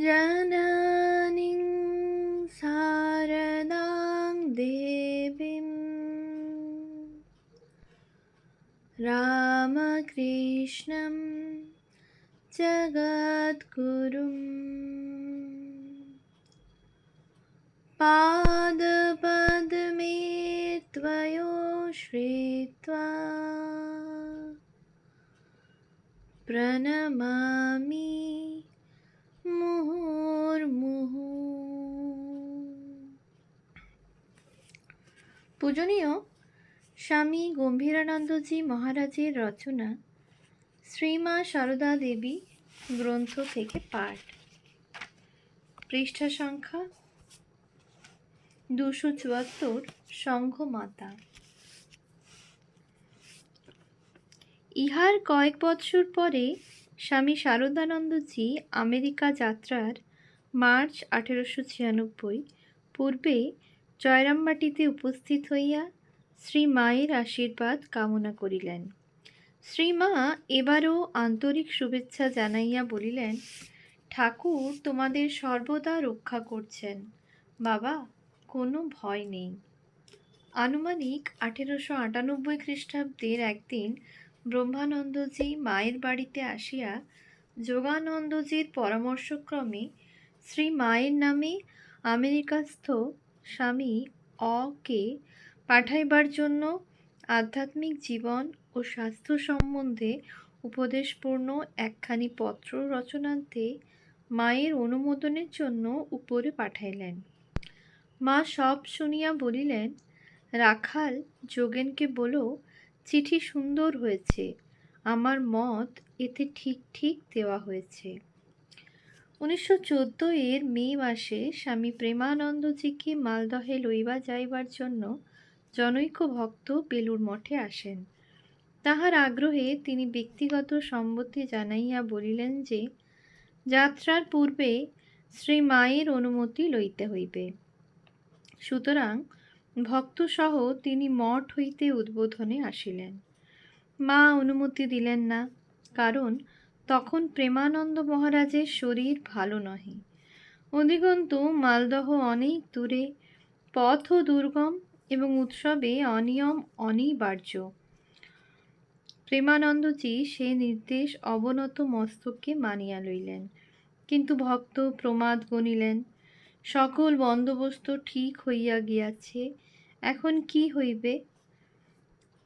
जननीं शारदां देवीं। रामकृष्णं जगद्गुरुम् पादपद्मे त्वयो श्रित्वा प्रणमामि মুহুর্মুহু পূজনীয় স্বামী গম্ভীরানন্দজি মহারাজের রচনা শ্রীমা সারদা দেবী গ্রন্থ থেকে পাঠ। পৃষ্ঠা সংখ্যা দুশো চুয়াত্তর, সংঘমাতা। ইহার কয়েক বৎসর পরে স্বামী শারদানন্দজি আমেরিকা যাত্রার মার্চ আঠেরোশো ছিয়ানব্বই পূর্বে জয়রামবাটিতে উপস্থিত হইয়া শ্রী মায়ের আশীর্বাদ কামনা করিলেন। শ্রীমা এবারও আন্তরিক শুভেচ্ছা জানাইয়া বলিলেন, ঠাকুর তোমাদের সর্বদা রক্ষা করছেন। বাবা, কোনো ভয় নেই। আনুমানিক আঠেরোশো আটানব্বই খ্রিস্টাব্দের একদিন ব্রহ্মানন্দজি মায়ের বাড়িতে আসিয়া যোগানন্দজির পরামর্শক্রমে শ্রী মায়ের নামে আমেরিকাস্থ স্বামী অকে পাঠাইবার জন্য আধ্যাত্মিক জীবন ও স্বাস্থ্য সম্বন্ধে উপদেশপূর্ণ একখানি পত্র রচনাতে মায়ের অনুমোদনের জন্য উপরে পাঠাইলেন। মা সব শুনিয়া বলিলেন, রাখাল, যোগেনকে বলো চিঠি সুন্দর হয়েছে। আমার মত এতে ঠিক ঠিক দেওয়া হয়েছে। উনিশশো চোদ্দ এর মে মাসে স্বামী প্রেমানন্দজিকে মালদহে লইবা যাইবার জন্য জনৈক ভক্ত বেলুর মঠে আসেন। তাহার আগ্রহে তিনি ব্যক্তিগত সম্মতি জানাইয়া বলিলেন যে, যাত্রার পূর্বে শ্রী মায়ের অনুমতি লইতে হইবে। সুতরাং ভক্তসহ তিনি মঠ হইতে উদ্বোধনে আসিলেন। মা অনুমতি দিলেন না, কারণ তখন প্রেমানন্দ মহারাজের শরীর ভালো নহে। অধিকন্তু মালদহ অনেক দূরে পথও দুর্গম এবং উৎসবে অনিয়ম অনিবার্য। প্রেমানন্দজি সে নির্দেশ অবনত মস্তককে মানিয়া লইলেন। কিন্তু ভক্ত প্রমাদ গণিলেন সকল বন্দোবস্ত ঠিক হইয়া গিয়াছে। এখন কি হইবে?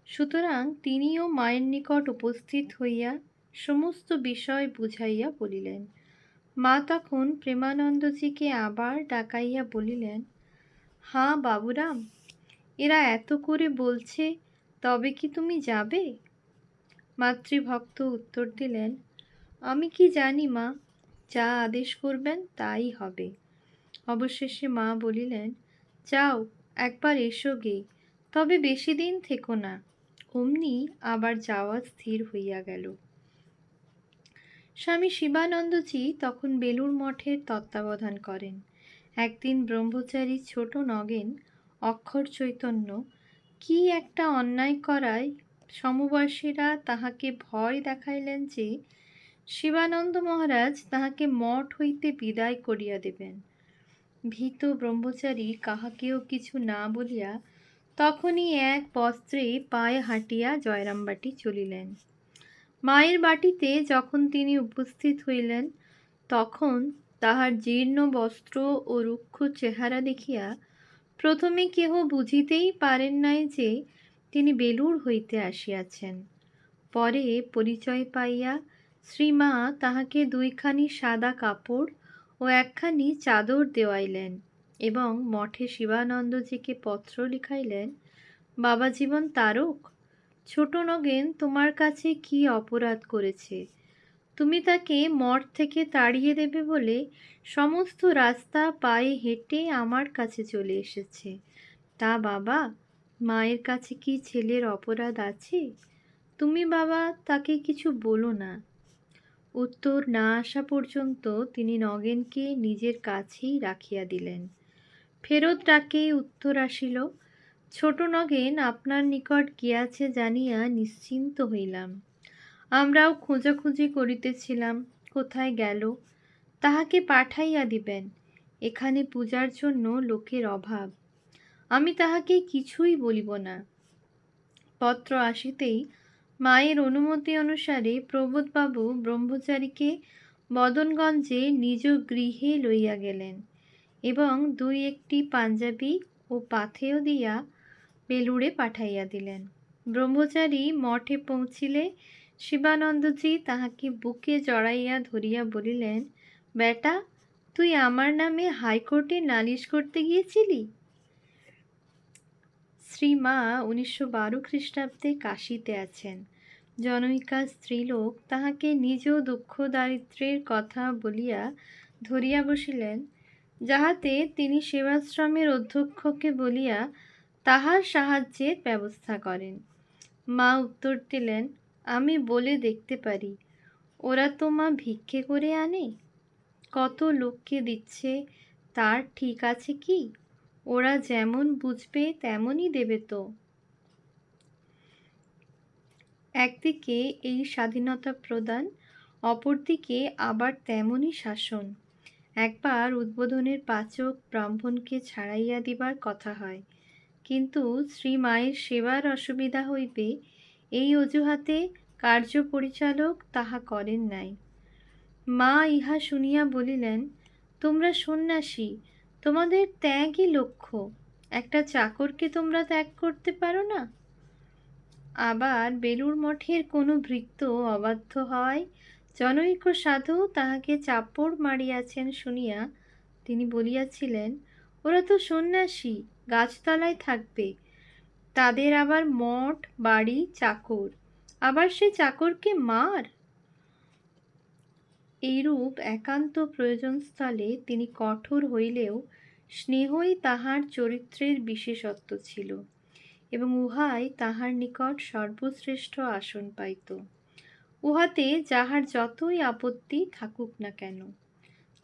সুতরাং তিনিও মায়ের নিকট উপস্থিত হইয়া সমস্ত বিষয় বুঝাইয়া বলিলেন। মা তখন প্রেমানন্দজিকে আবার ডাকাইয়া বলিলেন, হাঁ বাবুরাম, এরা এত করে বলছে, তবে কি তুমি যাবে? মাতৃভক্ত উত্তর দিলেন, আমি কি জানি মা, যা আদেশ করবেন তাই হবে। অবশেষে মা বলিলেন, যাও, একবার এসো গে তবে বেশি দিন থেকো না। অমনি আবার যাওয়া স্থির হইয়া গেল। স্বামী শিবানন্দজি তখন বেলুর মঠের তত্ত্বাবধান করেন। একদিন ব্রহ্মচারী ছোট নগেন, অক্ষর চৈতন্য, কি একটা অন্যায় করায় সমবয়সীরা তাহাকে ভয় দেখাইলেন যে, শিবানন্দ মহারাজ তাহাকে মঠ হইতে বিদায় করিয়া দেবেন। ভীত ব্রহ্মচারী কাহাকেও কিছু না বলিয়া তখনই এক বস্ত্রে পায়ে হাঁটিয়া জয়রামবাটি চলিলেন। মায়ের বাটিতে যখন তিনি উপস্থিত হইলেন, তখন তাহার জীর্ণ বস্ত্র ও রুক্ষ চেহারা দেখিয়া প্রথমে কেহ বুঝিতেই পারেন নাই যে তিনি বেলুর হইতে আসিয়াছেন। পরে পরিচয় পাইয়া শ্রীমা তাহাকে দুইখানি সাদা কাপড় ও একখানি চাদর দেওয়াইলেন এবং মঠে শিবানন্দজিকে পত্র লিখাইলেন, বাবা জীবন তারক, ছোট নগেন তোমার কাছে কি অপরাধ করেছে? তুমি তাকে মঠ থেকে তাড়িয়ে দেবে বলে সমস্ত রাস্তা পায়ে হেঁটে আমার কাছে চলে এসেছে। তা বাবা, মায়ের কাছে কি ছেলের অপরাধ আছে? তুমি বাবা তাকে কিছু বলো না। উত্তর না আসা পর্যন্ত তিনি নগেনকে নিজের কাছেই রাখিয়া দিলেন। ফেরত ডাকে উত্তর আসিল, ছোট নগেন, আপনার নিকট গিয়াছে জানিয়া নিশ্চিন্ত হইলাম। আমরাও খোঁজাখুঁজি করিতেছিলাম, কোথায় গেল, তাহাকে পাঠাইয়া দিবেন, এখানে পূজার জন্য লোকের অভাব। আমি তাহাকে কিছুই বলিব না। পত্র আসিতেই মায়ের অনুমতি অনুসারে প্রবোধবাবু ব্রহ্মচারীকে মদনগঞ্জে নিজ গৃহে লইয়া গেলেন এবং দুই একটি পাঞ্জাবি ও পাথেয় দিয়া বেলুড়ে পাঠাইয়া দিলেন। ব্রহ্মচারী মঠে পৌঁছিলে শিবানন্দজি তাহাকে বুকে জড়াইয়া ধরিয়া বলিলেন, বেটা, তুই আমার নামে হাইকোর্টে নালিশ করতে গিয়েছিলি? শ্রীমা উনিশশো বারো খ্রিস্টাব্দে কাশীতে আছেন। জনৈকা স্ত্রীলোক তাহাকে নিজ দুঃখ দারিদ্র্যের কথা বলিয়া ধরিয়া বসিলেন, যাহাতে তিনি সেবাশ্রমের অধ্যক্ষকে বলিয়া তাহার সাহায্যের ব্যবস্থা করেন। মা উত্তর দিলেন, আমি বলে দেখতে পারি, ওরা তো মা ভিক্ষে করে আনে? কত লোককে দিচ্ছে, তার ঠিক আছে কি? ওরা যেমন বুঝবে, তেমনই দেবে তো। একদিকে এই স্বাধীনতা প্রদান, অপরদিকে আবার তেমনই শাসন। একবার উদ্বোধনের পাচক ব্রাহ্মণকে ছাড়াইয়া দিবার কথা হয়। কিন্তু শ্রী মায়ের সেবার অসুবিধা হইবে, এই অজুহাতে কার্য পরিচালক তাহা করেন নাই। মা ইহা শুনিয়া বলিলেন, তোমরা সন্ন্যাসী তোমাদের ত্যাগই লক্ষ্য। একটা চাকরকে তোমরা ত্যাগ করতে পারো না? আবার বেলুর মঠের কোনো ভৃত্য অবাধ্য হয় জনৈক সাধু তাহাকে চাপড় মারিয়াছেন শুনিয়া তিনি বলিয়াছিলেন, ওরা তো সন্ন্যাসী, গাছতলায় থাকবে। তাদের আবার মঠ, বাড়ি, চাকর। আবার সে চাকরকে মার? এইরূপ একান্ত প্রয়োজনস্থলে তিনি কঠোর হইলেও স্নেহই তাহার চরিত্রের বিশেষত্ব ছিল, এবং উহাই তাহার নিকট সর্বশ্রেষ্ঠ আসন পাইত। উহাতে যাহার যতই আপত্তি থাকুক না কেন,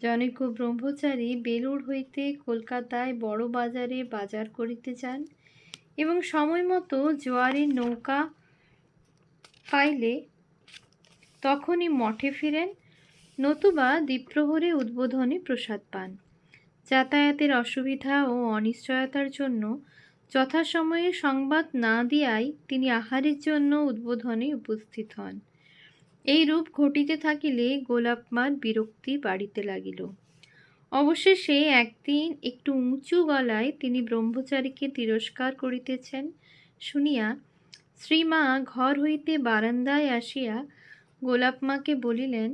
জনৈক ব্রহ্মচারী বেলুড় হইতে কলকাতায় বড় বাজারে বাজার করিতে যান, এবং সময় মতো জোয়ারের নৌকা পাইলে তখনই মঠে ফিরেন, নতুবা দ্বীপ্রহরে উদ্বোধনে প্রসাদ পান। যাতায়াতের অসুবিধা ও অনিশ্চয়তার জন্য যথাসময়ে সংবাদ না দিয়াই তিনি আহারের জন্য উদ্বোধনে উপস্থিত হন। এই রূপ ঘটিতে থাকিলে গোলাপমার বিরক্তি বাড়িতে লাগিল। অবশেষে একদিন একটু উঁচু গলায় তিনি ব্রহ্মচারীকে তিরস্কার করিতেছেন, শুনিয়া শ্রীমা ঘর হইতে বারান্দায় আসিয়া গোলাপমাকে বলিলেন,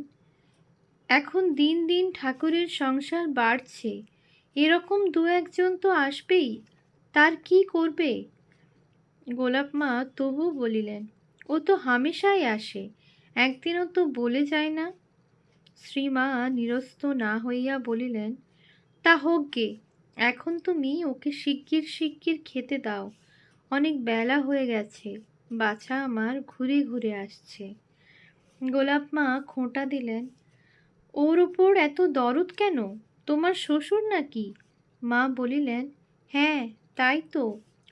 এখন দিন দিন ঠাকুরের সংসার বাড়ছে এরকম দু একজন তো আসবেই, তার কি করবে? গোলাপ মা তবু বলিলেন, ও তো হামেশাই আসে, একদিনও তো বলে যায় না। শ্রীমা নিরস্ত না হইয়া বলিলেন, তা হোক গে, এখন তুমি ওকে শিগগির শিগগির খেতে দাও, অনেক বেলা হয়ে গেছে, বাছা আমার ঘুরে ঘুরে আসছে। গোলাপ মা খোঁটা দিলেন, ওর ওপর এত দরদ কেন? তোমার শ্বশুর নাকি? মা বলিলেন হ্যাঁ তাই তো,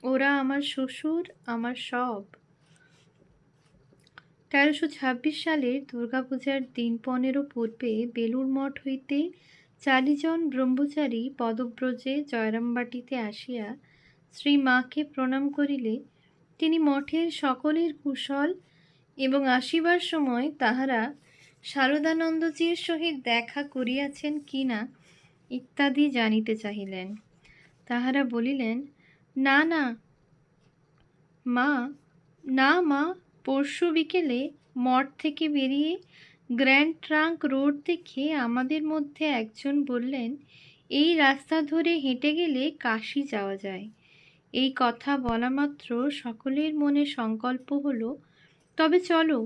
ওরা আমার শ্বশুর, আমার সব। তেরোশো ছাব্বিশ সালের দুর্গাপূজার দিন পনেরো পূর্বে বেলুর মঠ হইতে চারিজন ব্রহ্মচারী পদব্রজে জয়রামবাটিতে আসিয়া শ্রী মাকে প্রণাম করিলে, তিনি মঠের সকলের কুশল এবং আসিবার সময় তাহারা শারদানন্দজির সহিত দেখা করিয়াছেন কি না ইত্যাদি জানিতে চাহিলেন। তাহারা বলিলেন, না না, মা না, মা, পরশু বিকেলে মঠ থেকে বেরিয়ে গ্র্যান্ড ট্রাঙ্ক রোড দেখে আমাদের মধ্যে একজন বললেন, এই রাস্তা ধরে হেঁটে গেলে কাশি যাওয়া যায় এই কথা বলা মাত্র সকলের মনে সংকল্প হলো, তবে চলো,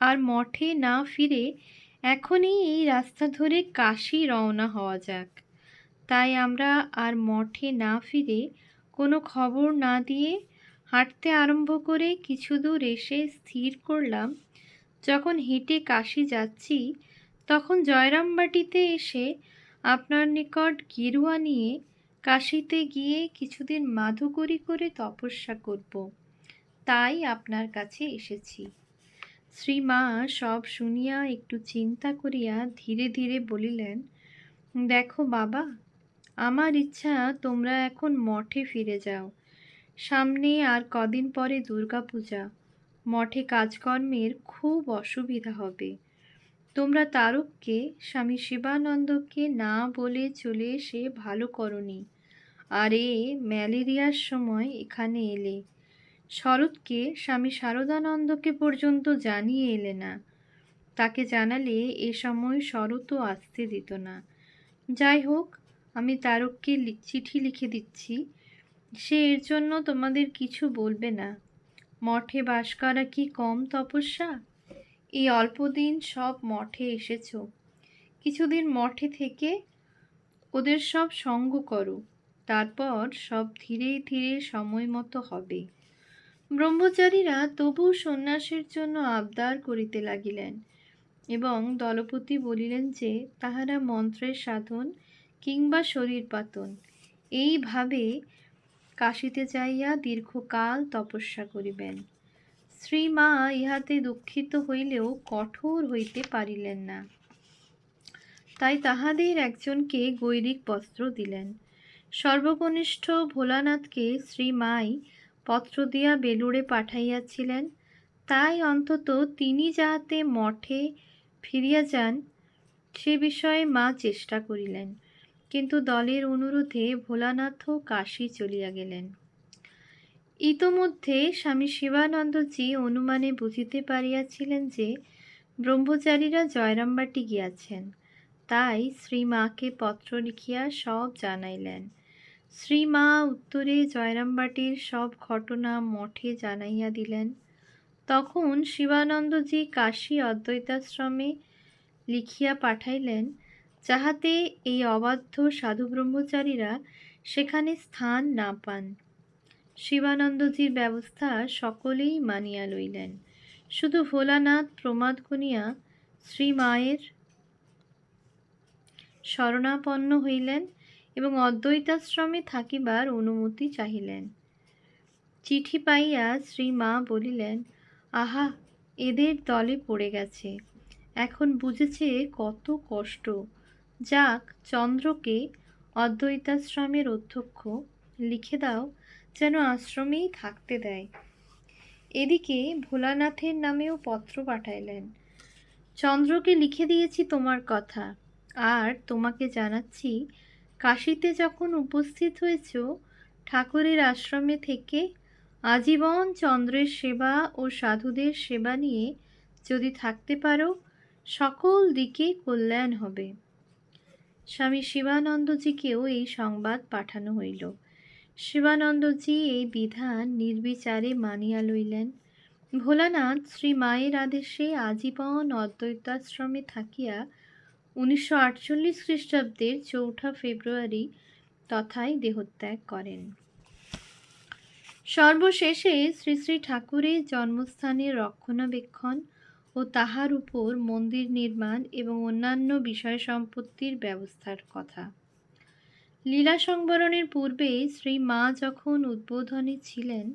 আর মঠে না ফিরে এখনই এই রাস্তা ধরে কাশি রওনা হওয়া যাক। তাই আমরা আর মঠে না ফিরে কোনো খবর না দিয়ে হাঁটতে আরম্ভ করে কিছু দূর এসে স্থির করলাম। যখন হেঁটে কাশি যাচ্ছি, তখন জয়রামবাটিতে এসে আপনার নিকট গেরুয়া নিয়ে কাশিতে গিয়ে কিছুদিন মাধুকরী করে তপস্যা করব। তাই আপনার কাছে এসেছি। শ্রীমা সব শুনিয়া একটু চিন্তা করিয়া ধীরে ধীরে বলিলেন, দেখো বাবা আমার ইচ্ছা, তোমরা এখন মঠে ফিরে যাও। সামনে আর কদিন পরে দুর্গাপূজা। মঠে কাজকর্মের খুব অসুবিধা হবে। তোমরা তারককে, স্বামী শিবানন্দকে না বলে চলে এসে ভালো করনি। আর, ম্যালেরিয়ার সময় এখানে এলে। শরৎকে, স্বামী শারদানন্দকে পর্যন্ত জানিয়ে এলে না। তাকে জানালে এ সময় শরৎও আসতে দিত না। যাই হোক আমি তারককে চিঠি লিখে দিচ্ছি। সে এর জন্য তোমাদের কিছু বলবে না। মঠে বাস করা কি কম তপস্যা? এই অল্প দিন সব মঠে এসেছ। কিছুদিন মঠে থেকে ওদের সব সঙ্গ করো। তারপর সব ধীরে ধীরে সময় মতো হবে। ব্রহ্মচারীরা তবু সন্ন্যাসের জন্য আবদার করিতে লাগিলেন এবং দলপতি বলিলেন যে, তাহারা মন্ত্রের সাধন কিংবা শরীর পাতন এইভাবে কাশিতে যাইয়া দীর্ঘকাল তপস্যা করিবেন। শ্রীমা ইহাতে দুঃখিত হইলেও কঠোর হইতে পারিলেন না। তাই তাহাদের একজনকে গৈরিক বস্ত্র দিলেন। সর্বকনিষ্ঠ ভোলানাথকে শ্রীমাই পত্র দিয়া বেলুড়ে পাঠাইয়াছিলেন। তাই অন্তত তিনি যাহাতে মঠে ফিরিয়া যান, সে বিষয়ে মা চেষ্টা করিলেন। কিন্তু দলের অনুরোধে ভোলানাথও কাশী চলিয়া গেলেন। ইতোমধ্যে স্বামী শিবানন্দজি অনুমানে বুঝিতে পারিয়াছিলেন যে, ব্রহ্মচারীরা জয়রামবাটি গিয়াছেন। তাই শ্রীমাকে পত্র লিখিয়া সব জানাইলেন। শ্রীমা উত্তরে জয়রামবাটির সব ঘটনা মঠে জানাইয়া দিলেন। তখন শিবানন্দজি কাশী অদ্বৈতাশ্রমে লিখিয়া পাঠাইলেন যাহাতে এই অবাধ্য সাধু ব্রহ্মচারীরা সেখানে স্থান না পান। শিবানন্দজির ব্যবস্থা সকলেই মানিয়া লইলেন। শুধু ভোলানাথ প্রমাদ করিয়া শ্রীমায়ের শরণাপন্ন হইলেন এবং অদ্বৈতাশ্রমে থাকিবার অনুমতি চাহিলেন। চিঠি পাইয়া শ্রীমা বলিলেন, আহা, এদের দলে পড়ে গেছে। এখন বুঝেছে কত কষ্ট। যাক, চন্দ্রকে অদ্বৈতাশ্রমের অধ্যক্ষ লিখে দাও যেন আশ্রমেই থাকতে দেয়। এদিকে ভোলানাথের নামেও পত্র পাঠাইলেন। চন্দ্রকে লিখে দিয়েছি তোমার কথা, আর তোমাকে জানাচ্ছি, কাশীতে যখন উপস্থিত হয়েছ, ঠাকুরের আশ্রমে থেকে আজীবন চন্দ্রের সেবা ও সাধুদের সেবা নিয়ে যদি থাকতে পারো, সকল দিকে কল্যাণ হবে। স্বামী শিবানন্দজিকেও এই সংবাদ পাঠানো হইল। শিবানন্দজি এই বিধান নির্বিচারে মানিয়া লইলেন। ভোলানাথ শ্রী মায়ের আদেশে আজীবন অদ্বৈতাশ্রমে থাকিয়া উনিশশো আটচল্লিশ খ্রিস্টাব্দের চৌঠা ফেব্রুয়ারি তথায় দেহত্যাগ করেন। সর্বশেষে শ্রী শ্রী ঠাকুরের জন্মস্থানের রক্ষণাবেক্ষণ ও তাহার উপর মন্দির নির্মাণ এবং অন্যান্য বিষয় সম্পত্তির ব্যবস্থার কথা। লীলা সংবরণের পূর্বে শ্রী মা যখন উদ্বোধনে ছিলেন,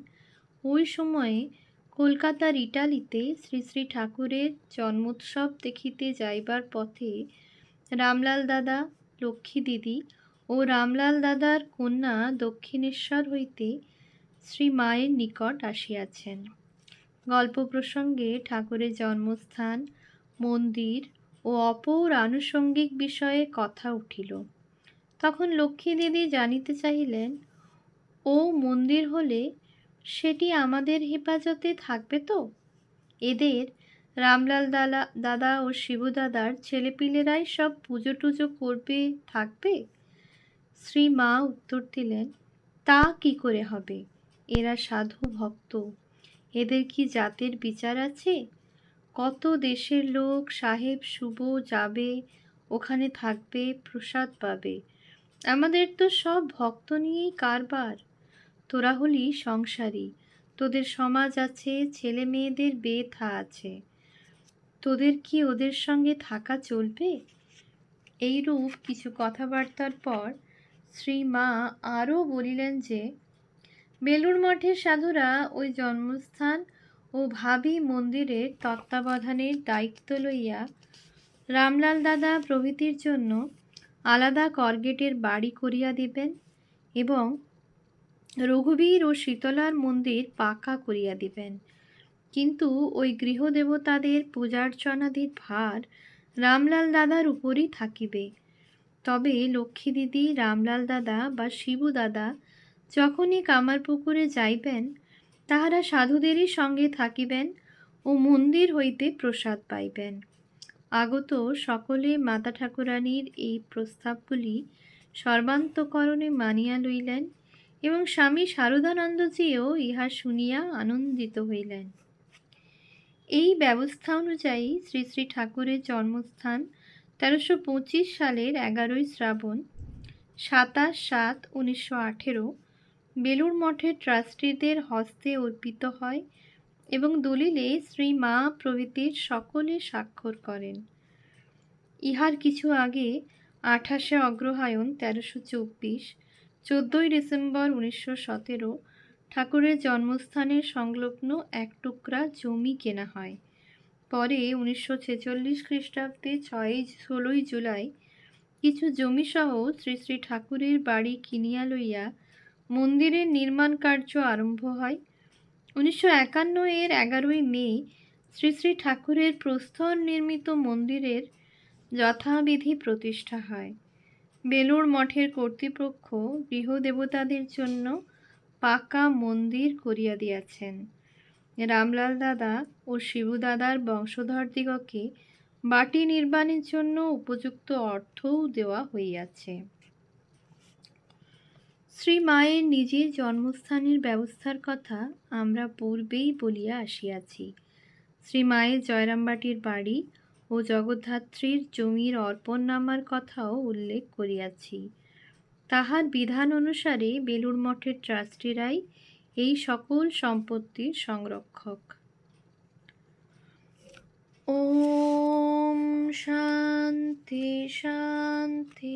ওই সময়ে কলকাতার ইটালিতে শ্রী শ্রী ঠাকুরের জন্মোৎসব দেখিতে যাইবার পথে রামলাল দাদা, লক্ষ্মী দিদি ও রামলাল দাদার কন্যা দক্ষিণেশ্বর হইতে শ্রী মায়ের নিকট আসিয়াছেন। গল্প প্রসঙ্গে ঠাকুরের জন্মস্থান, মন্দির ও অপর আনুষঙ্গিক বিষয়ে কথা উঠিল। তখন লক্ষ্মী দিদি জানিতে চাহিলেন, ও মন্দির হলে সেটি আমাদের হেফাজতে থাকবে তো? এদের রামলাল দাদা দাদা ও শিবু দাদার ছেলেপিলেরাই সব পুজো টুজো করবে, থাকবে? শ্রী মা উত্তর দিলেন, তা কি করে হবে? এরা সাধু ভক্ত। এদের কি জাতের বিচার আছে? কত দেশের লোক সাহেব শুভ যাবে, ওখানে থাকবে, প্রসাদ পাবে। আমাদের তো সব ভক্ত নিয়েই কারবার। তোরা হলি সংসারী, তোদের সমাজ আছে, ছেলে মেয়েদের বিয়ে থা আছে। তোদের কি ওদের সঙ্গে থাকা চলবে? এইরূপ কিছু কথাবার্তার পর শ্রী মা আরও বলিলেন যে বেলুর মঠের সাধুরা ওই জন্মস্থান ও ভাবি মন্দিরের তত্ত্বাবধানের দায়িত্ব লইয়া রামলাল দাদা প্রভৃতির জন্য আলাদা করগেটের বাড়ি করিয়া দিবেন এবং রঘুবীর ও শীতলার মন্দির পাকা করিয়া দিবেন। কিন্তু ওই গৃহদেবতাদের পূজার্চনাদির ভার রামলাল দাদার উপরই থাকিবে। তবে লক্ষ্মী দিদি, রামলাল দাদা বা শিবু দাদা যখনই কামারপুকুরে যাইবেন, তাহারা সাধুদেরই সঙ্গে থাকিবেন ও মন্দির হইতে প্রসাদ পাইবেন। আগত সকলে মাতা ঠাকুরানীর এই প্রস্তাবগুলি সর্বান্তকরণে মানিয়া লইলেন এবং স্বামী শারদানন্দজিও ইহা শুনিয়া আনন্দিত হইলেন। এই ব্যবস্থা অনুযায়ী শ্রী শ্রী ঠাকুরের জন্মস্থান তেরোশো পঁচিশ সালের এগারোই শ্রাবণ সাতাশ সাত উনিশশো আঠেরো বেলুর মঠের ট্রাস্টিদের হস্তে অর্পিত হয় এবং দলিলে শ্রী মা প্রভৃতির সকলে স্বাক্ষর করেন। ইহার কিছু আগে আঠাশে অগ্রহায়ণ তেরোশো চব্বিশ, চোদ্দোই ডিসেম্বর উনিশশো সতেরো ঠাকুরের জন্মস্থানের সংলগ্ন এক টুকরা জমি কেনা হয়। পরে উনিশশো ছেচল্লিশ খ্রিস্টাব্দে ছয়ই ষোলোই জুলাই কিছু জমিসহ শ্রী শ্রী ঠাকুরের বাড়ি কিনিয়া লইয়া মন্দিরের নির্মাণ কার্য আরম্ভ হয়। উনিশশো একান্ন এর এগারোই মে শ্রী শ্রী ঠাকুরের প্রস্তর নির্মিত মন্দিরের যথাবিধি প্রতিষ্ঠা হয়। বেলুড় মঠের কর্তৃপক্ষ গৃহদেবতাদের জন্য পাকা মন্দির করিয়া দিয়াছেন। রামলাল দাদা ও শিবু দাদার বংশধরদিগকে বাটি নির্মাণের জন্য উপযুক্ত অর্থও দেওয়া হইয়াছে। শ্রী মায়ের নিজের জন্মস্থানের ব্যবস্থার কথা আমরা পূর্বেই বলিয়া আসিয়াছি। শ্রী মায়ের জয়রামবাটির বাড়ি ও জগদ্ধাত্রীর জমির অর্পণনামার কথাও উল্লেখ করিয়াছি। তাহার বিধান অনুসারে বেলুর মঠের ট্রাস্টিরাই এই সকল সম্পত্তির সংরক্ষক। ওম শান্তি শান্তি।